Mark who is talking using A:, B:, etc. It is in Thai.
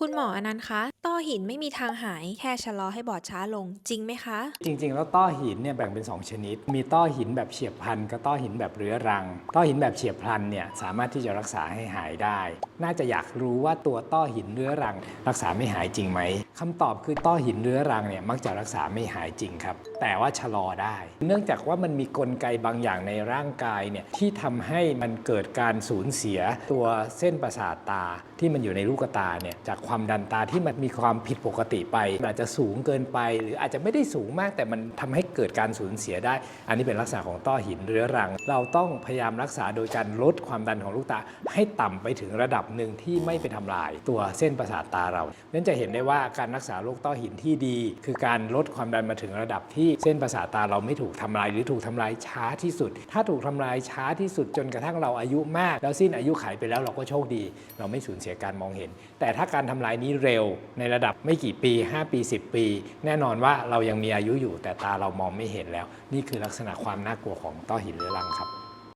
A: คุณหมออนันต์คะต้อหินไม่มีทางหายแค่ชะลอให้บอดช้าลงจริงไหมคะ
B: จริง ๆ แล้วต้อหินเนี่ยแบ่งเป็น 2 ชนิด มีต้อหินแบบเฉียบพลันกับต้อหินแบบเรื้อรัง ต้อหินแบบเฉียบพลันเนี่ยสามารถที่จะรักษาให้หายได้ น่าจะอยากรู้ว่าตัวต้อหินเรื้อรัง รักษาไม่หายจริงไหมคำตอบคือต้อหินเรื้อรังเนี่ยมักจะรักษาไม่หายจริงครับ แต่ว่าชะลอได้ เนื่องจากว่ามันมีกลไกบางอย่างในร่างกายเนี่ยที่ทำให้มันเกิดการสูญเสียตัวเส้นประสาทตาที่มันอยู่ในลูกตาเนี่ยจากความดันตาที่มันมีความผิดปกติไป อาจจะสูงเกินไป หรืออาจจะไม่ได้สูงมาก แต่มันทำให้เกิดการสูญเสียได้ อันนี้เป็นลักษณะของต้อหินเรื้อรัง เราต้องพยายามรักษาโดยการลดความดันของลูกตา ให้ต่ำไปถึงระดับหนึ่งที่ไม่ไปทำลาย ตัวเส้นประสาทตาเรานั้นจะเห็นได้ว่าการรักษาโรคต้อหินที่ดี คือการลดความดันมาถึงระดับที่เส้นประสาทตาเราไม่ถูกทำลาย หรือถูกทำลายช้าที่สุด ถ้าถูกทำลายช้าที่สุดจนกระทั่งเราอายุมาก แล้วสิ้นอายุขัยไปแล้วเราก็โชคดี เราไม่สูญเสียการมองเห็น แต่ถ้าการทำลายนี้เร็ว ในระดับไม่กี่ปี 5 ปี 10 ปี แน่นอนว่าเรายังมีอายุอยู่แต่ตาเรามองไม่เห็นแล้ว นี่คือลักษณะความน่ากลัวของต้อหินเรื้อรังครับ